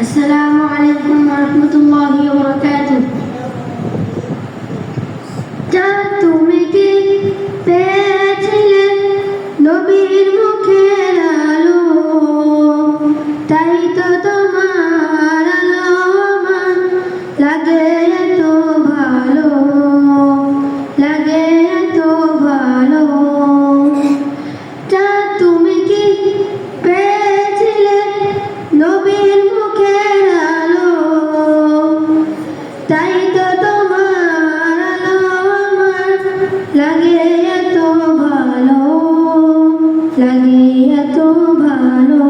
السلام عليكم ورحمة الله وبركاته যা তুমি কি পেয়েছিলে নবীর মুখের আলো তাই তো তোমার আলো আমার লাগে এত ভালো লাগে লাগে এত ভালো, লাগে ভালো।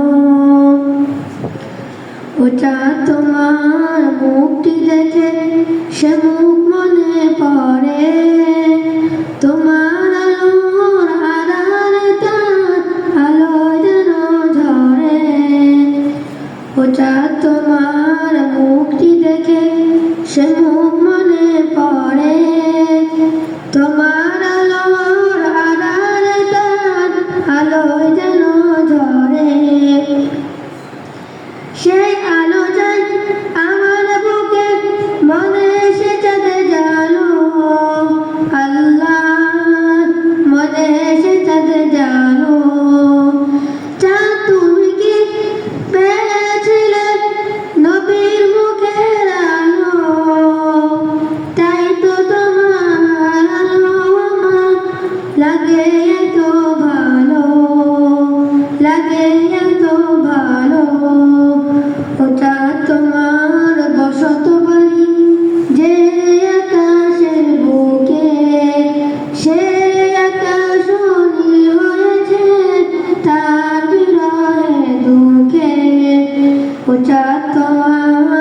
তোমার মুখটি দেখে মনে পড়ে। তোমার আলোর তার আলো যেন তোমার দেখে সে মুখ মনে এসে जानो চা তুমি তাই তো তোমার আলো লাগে এত ভালো লাগে তোমার